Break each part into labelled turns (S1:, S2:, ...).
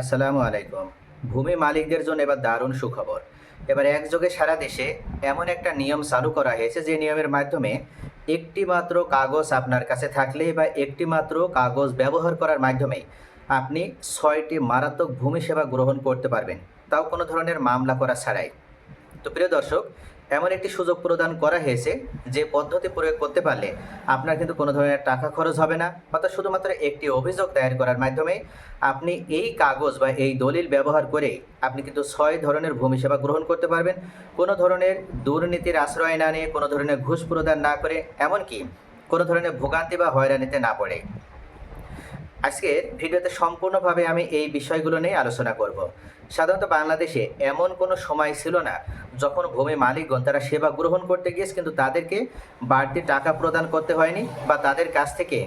S1: আসসালামু আলাইকুম। ভূমি মালিকদের জন্য এবার দারুণ সুখবর। এবার একযোগে সারা দেশে এমন একটা নিয়ম চালু করা হয়েছে যে নিয়মের মাধ্যমে একটি মাত্র কাগজ আপনার কাছে থাকলে বা একটি মাত্র কাগজ ব্যবহার করার মাধ্যমে আপনি ছয়টি মারাত্মক ভূমি সেবা গ্রহণ করতে পারবেন। তাও কোনো ধরনের মামলা করা ছাড়াই। তো প্রিয় দর্শক এমন একটি সুযোগ প্রদান করা হয়েছে যে পদ্ধতি প্রয়োগ করতে পারলে আপনার কিন্তু কোনো ধরনের টাকা খরচ হবে না, অর্থাৎ শুধুমাত্র একটি অভিযোগ দায়ের করার মাধ্যমে আপনি এই কাগজ বা এই দলিল ব্যবহার করে আপনি কিন্তু ছয় ধরনের ভূমি সেবা গ্রহণ করতে পারবেন। কোনো ধরনের দুর্নীতির আশ্রয় না নিয়ে, কোনো ধরনের ঘুষ প্রদান না করে, এমনকি কোনো ধরনের ভোগান্তি বা হয়রানিতে না পড়ে। আজকের ভিডিওতে সম্পূর্ণভাবে আমি এই বিষয়গুলো নিয়ে আলোচনা করব। সাধারণত বাংলাদেশে এমন কোনো সময় ছিল না যখন ভূমি মালিকগণ তারা সেবা গ্রহণ করতে গিয়েছে, কিন্তু তাদেরকে বাড়তি টাকা প্রদান করতে হয়নি বা তাদের কাছ থেকে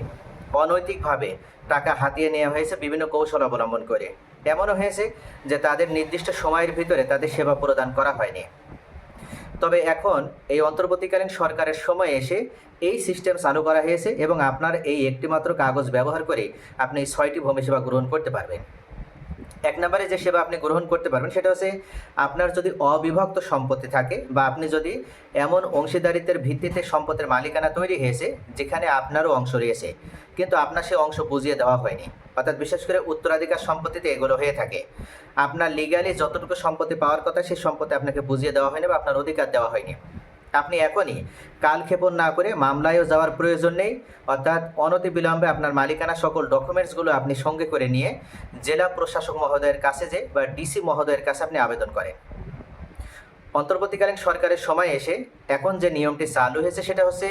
S1: অনৈতিকভাবে টাকা হাতিয়ে নেওয়া হয়েছে বিভিন্ন কৌশল অবলম্বন করে। এমনও হয়েছে যে তাদের নির্দিষ্ট সময়ের ভিতরে তাদের সেবা প্রদান করা হয়নি। তবে এখন এই অন্তর্বর্তীকালীন সরকারের সময় এসে এই সিস্টেম চালু করা হয়েছে এবং আপনার এই একটিমাত্র কাগজ ব্যবহার করে আপনি এই ছয়টি ভূমি সেবা গ্রহণ করতে পারবেন। এক নম্বরে যে সেবা আপনি গ্রহণ করতে পারবেন সেটা হচ্ছে আপনার যদি অবিভক্ত সম্পত্তি থাকে বা আপনি যদি এমন অংশীদারিত্বের ভিত্তিতে সম্পদের মালিকানা তৈরি হয়েছে যেখানে আপনারও অংশ রয়েছে, কিন্তু আপনার সে অংশ বুঝিয়ে দেওয়া হয়নি। অর্থাৎ বিশেষ করে উত্তরাধিকার সম্পত্তিতে এগুলো হয়ে থাকে। আপনার লিগালি যতটুকু সম্পত্তি পাওয়ার কথা, সেই সম্পত্তি আপনাকে বুঝিয়ে দেওয়া হয়নি বা আপনার অধিকার দেওয়া হয়নি। আপনি এখনই কালক্ষেপণ না করে মামলায়ও যাওয়ার প্রয়োজন নেই, অর্থাৎ অনতি বিলম্বে আপনার মালিকানা সকল ডকুমেন্টসগুলো আপনি সঙ্গে করে নিয়ে জেলা প্রশাসক মহোদয়ের কাছে যে বা ডিসি মহোদয়ের কাছে আপনি আবেদন করেন। অন্তর্বর্তীকালীন সরকারের সময় এসে এখন যে নিয়মটি চালু হয়েছে সেটা হচ্ছে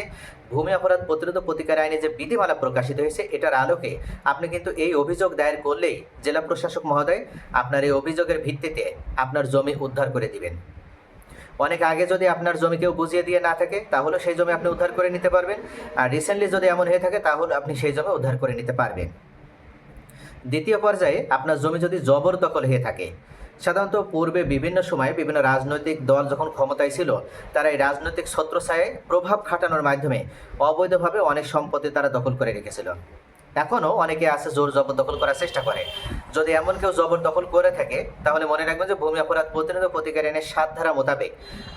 S1: ভূমি অপরাধ প্রতিরোধ প্রতিকার আইনে যে বিধিমালা প্রকাশিত হয়েছে, এটার আলোকে আপনি কিন্তু এই অভিযোগ দায়ের করলেই জেলা প্রশাসক মহোদয় আপনার এই অভিযোগের ভিত্তিতে আপনার জমি উদ্ধার করে দিবেন। অনেক আগে যদি আপনার জমি কেউ বুঝিয়ে দিয়ে না থাকে, তাহলে সেই জমি আপনি উদ্ধার করে নিতে পারবেন। আর রিসেন্টলি যদি এমন হয়ে থাকে, তাহলে আপনি সেই জমি উদ্ধার করে নিতে পারবেন। দ্বিতীয় পর্যায়ে আপনার জমি যদি জবরদখল হয়ে থাকে সাধারণত পূর্বে বিভিন্ন সময়ে বিভিন্ন রাজনৈতিক দল যখন ক্ষমতায় ছিল, তারা এই রাজনৈতিক ছত্রছায়ায় প্রভাব খাটানোর মাধ্যমে অবৈধভাবে অনেক সম্পত্তি তারা দখল করে রেখেছিল। এখনও অনেকে আছে জোর জবরদখল করার চেষ্টা করে। যদি এমন কেউ জবরদখল করে থাকে, তাহলে মনে রাখবেন যে ভূমি অপরাধ প্রতিরোধ প্রতিকার আইনের সাত ধারা মোতাবেক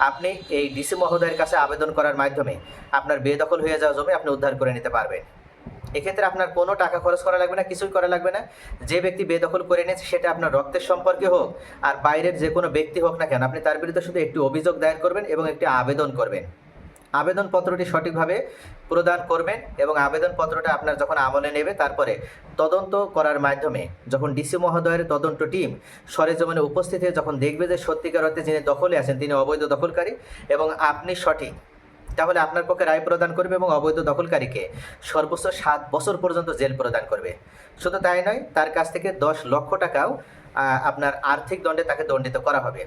S1: আপনি এই ডিসি মহোদয়ের কাছে আবেদন করার মাধ্যমে আপনার বেদখল হয়ে যাওয়া জমি আপনি উদ্ধার করে নিতে পারবেন। এক্ষেত্রে আপনার কোনো টাকা খরচ করা লাগবে না, কিছুই করা লাগবে না। যে ব্যক্তি বেদখল করে নিয়েছে সেটা আপনার রক্তের সম্পর্কে হোক, আর বাইরের যে কোনো ব্যক্তি হোক না কেন, আপনি তার বিরুদ্ধে শুধু একটি অভিযোগ দায়ের করবেন এবং একটি আবেদন করবেন। আবেদনপত্রটি সঠিকভাবে প্রদান করবেন এবং আবেদনপত্রটা আপনার যখন আমলে নেবে, তারপরে তদন্ত করার মাধ্যমে যখন ডিসি মহোদয়ের তদন্ত টিম সরেজমিনে উপস্থিত হয়ে যখন দেখবে যে সত্যিকার অর্থে যিনি দখলে আছেন, তিনি অবৈধ দখলকারী এবং আপনি সঠিক তাহলে আপনার পক্ষে রায় প্রদান করবে এবং অবৈধ দখলকারীকে সর্বোচ্চ সাত বছর পর্যন্ত জেল প্রদান করবে। শুধু তাই নয়, তার কাছ থেকে দশ লক্ষ টাকাও আপনার আর্থিক দণ্ডে তাকে দণ্ডিত করা হবে।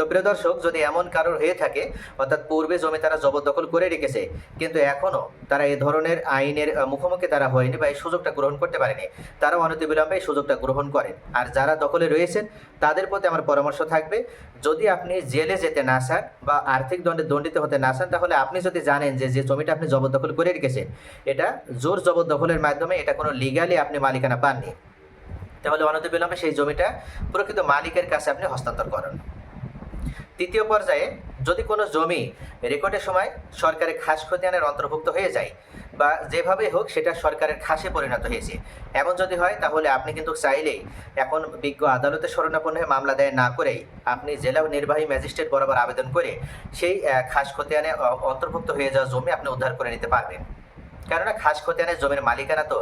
S1: তো প্রিয় দর্শক, যদি এমন কারোর হয়ে থাকে, অর্থাৎ পূর্বে জমি তারা জবরদখল করে রেখেছে, কিন্তু এখনও তারা এই ধরনের আইনের মুখোমুখি তারা হয়নি বা এই সুযোগটা গ্রহণ করতে পারেনি তারা অনতিবিলম্বে এই সুযোগটা গ্রহণ করেন। আর যারা দখলে রয়েছেন, তাদের প্রতি আমার পরামর্শ থাকবে, যদি আপনি জেলে যেতে না চান বা আর্থিক দণ্ডে দণ্ডিত হতে না চান, তাহলে আপনি যদি জানেন যে যে জমিটা আপনি জবরদখল করে রেখেছেন, এটা জোর জবরদখলের মাধ্যমে এটা কোনো লিগালি আপনি মালিকানা পাননি। তাহলে অনতিবিলম্বে সেই জমিটা প্রকৃত মালিকের কাছে আপনি হস্তান্তর করেন। তৃতীয় পর্যায়ে যদি কোনো জমি রেকর্ডের সময় সরকারের খাস খতিয়ানের অন্তর্ভুক্ত হয়ে যায় বা যেভাবে হোক সেটা সরকারের খাসে পরিণত হয়েছে। এমন যদি হয়, তাহলে আপনি কিন্তু চাইলেই এখন বিজ্ঞ আদালতে শরণাপন্ন হয়ে মামলা দায়ের না করেই আপনি জেলা নির্বাহী ম্যাজিস্ট্রেট বরাবর আবেদন করে সেই খাস খতিয়ানে অন্তর্ভুক্ত হয়ে যাওয়া জমি আপনি উদ্ধার করে নিতে পারবেন। কেননা খাস খতিয়ানের জমির মালিকানা তো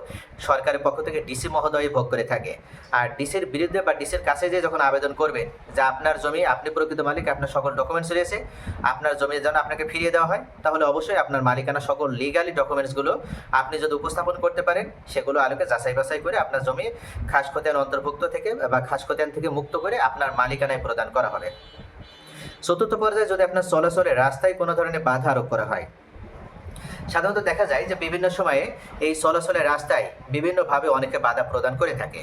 S1: সরকারের পক্ষ থেকে ডিসি মহোদয় ভোগ করে থাকে। আর ডিসির বিরুদ্ধে বা ডিসির কাছে যে যখন আবেদন করবেন যে আপনার জমি, আপনি প্রকৃত মালিক, আপনার সকল ডকুমেন্টস রয়েছে, আপনার জমি যেন আপনাকে ফিরিয়ে দেওয়া হয়, তাহলে অবশ্যই আপনার মালিকানা সকল লিগালি ডকুমেন্টসগুলো আপনি যদি উপস্থাপন করতে পারেন, সেগুলো আলোকে যাচাই বাছাই করে আপনার জমি খাস খতিয়ান অন্তর্ভুক্ত থেকে বা খাস খতিয়ান থেকে মুক্ত করে আপনার মালিকানায় প্রদান করা হবে। চতুর্থ পর্যায়ে যদি আপনার চলাচলে রাস্তায় কোনো ধরনের বাধা আরোপ করা হয় সাধারণত দেখা যায় যে বিভিন্ন সময়ে এই চলাচলের রাস্তায় বিভিন্নভাবে অনেকে বাধা প্রদান করে থাকে।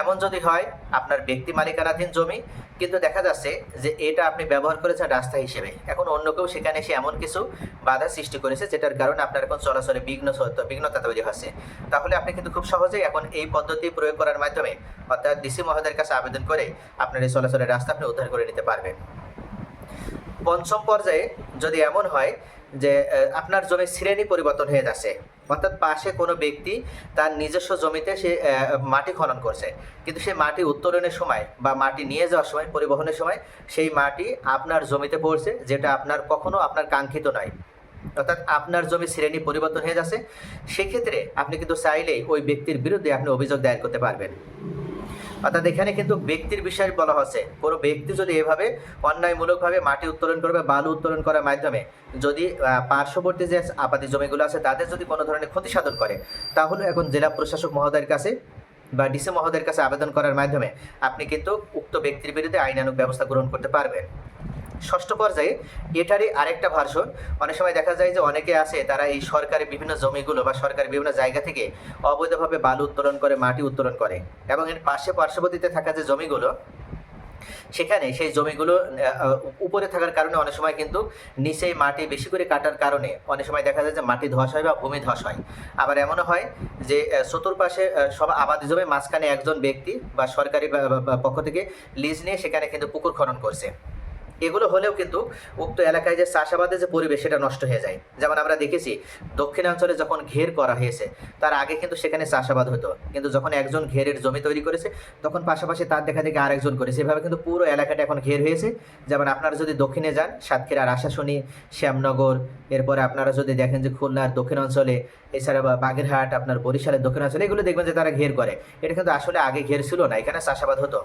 S1: এমন যদি হয়, আপনার ব্যক্তি মালিকানাধীন জমি, কিন্তু দেখা যাচ্ছে যে এটা আপনি ব্যবহার করেছেন রাস্তা হিসেবে। এখন অন্য কেউ সেখানে এসে এমন কিছু বাধা সৃষ্টি করেছে যেটার কারণে আপনার এখন চলাচলে বিঘ্ন বিঘ্নতা তৈরি হচ্ছে। তাহলে আপনি কিন্তু খুব সহজেই এখন এই পদ্ধতি প্রয়োগ করার মাধ্যমে অর্থাৎ ডিসি মহোদয়ের কাছে আবেদন করে আপনার এই চলাচলের রাস্তা আপনি উদ্ধার করে নিতে পারবেন। পঞ্চম পর্যায়ে যদি এমন হয় যে আপনার জমির শ্রেণি পরিবর্তন হয়ে যাচ্ছে। অর্থাৎ পাশে কোনো ব্যক্তি তার নিজস্ব জমিতে সে মাটি খনন করছে। কিন্তু সেই মাটি উত্তোলনের সময় বা মাটি নিয়ে যাওয়ার সময়, পরিবহনের সময় সেই মাটি আপনার জমিতে পড়ছে, যেটা আপনার কখনো আপনার কাঙ্ক্ষিত নয়। অর্থাৎ আপনার জমি শ্রেণি পরিবর্তন হয়ে যাচ্ছে। সেক্ষেত্রে আপনি কিন্তু চাইলেই ওই ব্যক্তির বিরুদ্ধে আপনি অভিযোগ দায়ের করতে পারবেন। অর্থাৎ এখানে কিন্তু ব্যক্তির বিষয়ে বলা হচ্ছে। কোনো ব্যক্তি যদি এভাবে অন্যায়মূলকভাবে মাটি উত্তোলন করবে, বালু উত্তোলন করার মাধ্যমে যদি পার্শ্ববর্তী যে আপাতি জমিগুলো আছে, তাদের যদি কোনো ধরনের ক্ষতি সাধন করে, তাহলে এখন জেলা প্রশাসক মহোদয়ের কাছে বা ডিসি মহোদয়ের কাছে আবেদন করার মাধ্যমে আপনি কিন্তু উক্ত ব্যক্তির বিরুদ্ধে আইনানুক ব্যবস্থা গ্রহণ করতে পারবেন। ষষ্ঠ পর্যায়ে এটারই আরেকটা ভার্সন অনেক সময় দেখা যায় যে অনেকে আছে, তারা এই সরকারি বিভিন্ন জমিগুলো বা সরকারি বিভিন্ন জায়গা থেকে অবৈধভাবে বালু উত্তোলন করে, মাটি উত্তোলন করে এবং এর পাশে পার্শ্ববর্তীতে থাকা যে জমিগুলো, সেখানে সেই জমিগুলো উপরে থাকার কারণে অনেক সময় কিন্তু নিচে মাটি বেশি করে কাটার কারণে অনেক সময় দেখা যায় যে মাটি ধস হয় বা ভূমি ধস হয়। আবার এমনও হয় যে চতুর্পাশে সব আবাদি জমি মাঝখানে একজন ব্যক্তি বা সরকারি পক্ষ থেকে লিজ নিয়ে সেখানে কিন্তু পুকুর খনন করছে। এগুলো হলেও কিন্তু উক্ত এলাকায় যে চাষাবাদের যে পরিবেশ, সেটা নষ্ট হয়ে যায়। যেমন আমরা দেখেছি, দক্ষিণাঞ্চলে যখন ঘের করা হয়েছে, তার আগে কিন্তু সেখানে চাষাবাদ হতো। কিন্তু যখন একজন ঘেরের জমি তৈরি করেছে, তখন পাশাপাশি তার দেখা দেখে আরেকজন করেছে। এভাবে কিন্তু পুরো এলাকাটা এখন ঘের হয়েছে। যেমন আপনারা যদি দক্ষিণে যান সাতক্ষীরার আশাশুনি শ্যামনগর, এরপরে আপনারা যদি দেখেন যে খুলনার দক্ষিণ অঞ্চলে এছাড়া বা বাগেরহাট, আপনার বরিশালের দক্ষিণ অঞ্চলে এগুলো দেখবেন যে তারা ঘের করে। এটা কিন্তু আসলে আগে ঘের ছিল না, এখানে চাষাবাদ হতো।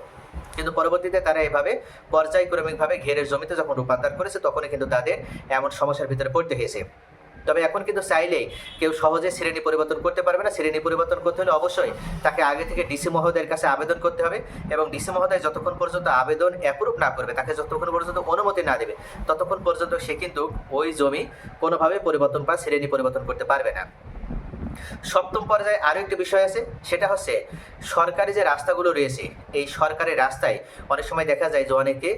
S1: কিন্তু পরবর্তীতে তারা এভাবে পর্যায়ক্রমিকভাবে ঘেরের জমিতে যখন রূপান্তর করেছে, তখনই কিন্তু তাদের এমন সমস্যার ভিতরে পড়তে হয়েছে। তবে এখন কিন্তু চাইলেই কেউ সহজে শ্রেণি পরিবর্তন করতে পারবে না। শ্রেণি পরিবর্তন করতে হলে অবশ্যই তাকে আগে থেকে ডিসি মহোদয়ের কাছে আবেদন করতে হবে এবং ডিসি মহোদয় যতক্ষণ পর্যন্ত আবেদন অ্যাপ্রুভ না করবে, তাকে যতক্ষণ পর্যন্ত অনুমতি না দেবে, ততক্ষণ পর্যন্ত সে কিন্তু ওই জমি কোনোভাবে পরিবর্তন বা শ্রেণি পরিবর্তন করতে পারবে না। সপ্তম পর্যায়ে আরও একটি বিষয় আছে, সেটা হচ্ছে সরকারি যে রাস্তাগুলো রয়েছে, এই সরকারি রাস্তায় অনেক সময় দেখা যায় যে অনেকে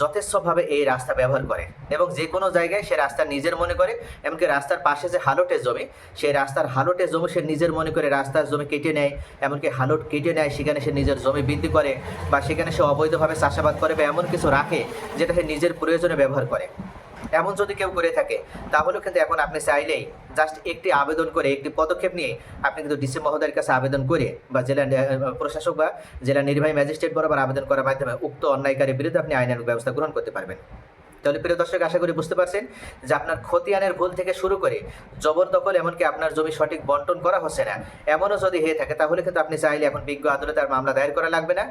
S1: যথেষ্টভাবে এই রাস্তা ব্যবহার করে এবং যে কোনো জায়গায় সে রাস্তা নিজের মনে করে, এমনকি রাস্তার পাশে যে হালোটের জমি সেই রাস্তার হালোটের জমি সে নিজের মনে করে রাস্তার জমি কেটে নেয়, এমনকি হালোট কেটে নেয়, সেখানে সে নিজের জমি বৃদ্ধি করে বা সেখানে সে অবৈধভাবে চাষাবাদ করে বা এমন কিছু রাখে, যেটা সে নিজের প্রয়োজনে ব্যবহার করে। এমন যদি কেউ করে থাকে, তাহলেও কিন্তু এখন আপনি চাইলেই জাস্ট একটি আবেদন করে, একটি পদক্ষেপ নিয়ে আপনি কিন্তু ডিসি মহোদয়ের কাছে আবেদন করে বা জেলা প্রশাসক বা জেলা নির্বাহী ম্যাজিস্ট্রেট বরাবর আবেদন করার মাধ্যমে উক্ত অন্যায়কারীর বিরুদ্ধে আপনি আইনানুগ ব্যবস্থা গ্রহণ করতে পারবেন। তাহলে প্রিয় দর্শক, আশা করি বুঝতে পারছেন যে আপনার খতিয়ানের ভুল থেকে শুরু করে জবরদখল এমনকি আপনার জমি সঠিক বন্টন করা হচ্ছে না। এমনও যদি হয়ে থাকে, তাহলে কিন্তু আপনি চাইলে এখন বিজ্ঞ আদালতে আর মামলা দায়ের করা লাগবে না।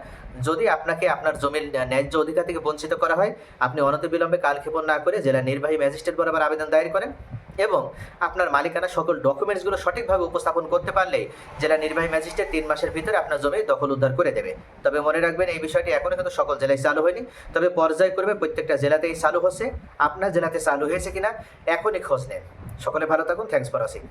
S1: যদি আপনাকে আপনার জমির ন্যায্য অধিকার থেকে বঞ্চিত করা হয়, আপনি অনতিবিলম্বে কালক্ষেপণ না করে জেলা নির্বাহী ম্যাজিস্ট্রেট বরাবর আবেদন দায়ের করেন। এবং আপনার মালিকানা সকল ডকুমেন্টসগুলো সঠিকভাবে উপস্থাপন করতে পারলে জেলা নির্বাহী ম্যাজিস্ট্রেট তিন মাসের ভিতরে আপনার জমি দখল উদ্ধার করে দেবে। তবে মনে রাখবেন, এই বিষয়টি এখনও কিন্তু সকল জেলায় চালু হয়নি। তবে পর্যায়ক্রমে প্রত্যেকটা জেলাতেই চালু হচ্ছে। আপনার জেলাতে চালু হয়েছে কিনা এখনই খোঁজ নেন। সকলে ভালো থাকুন। Thanks for watching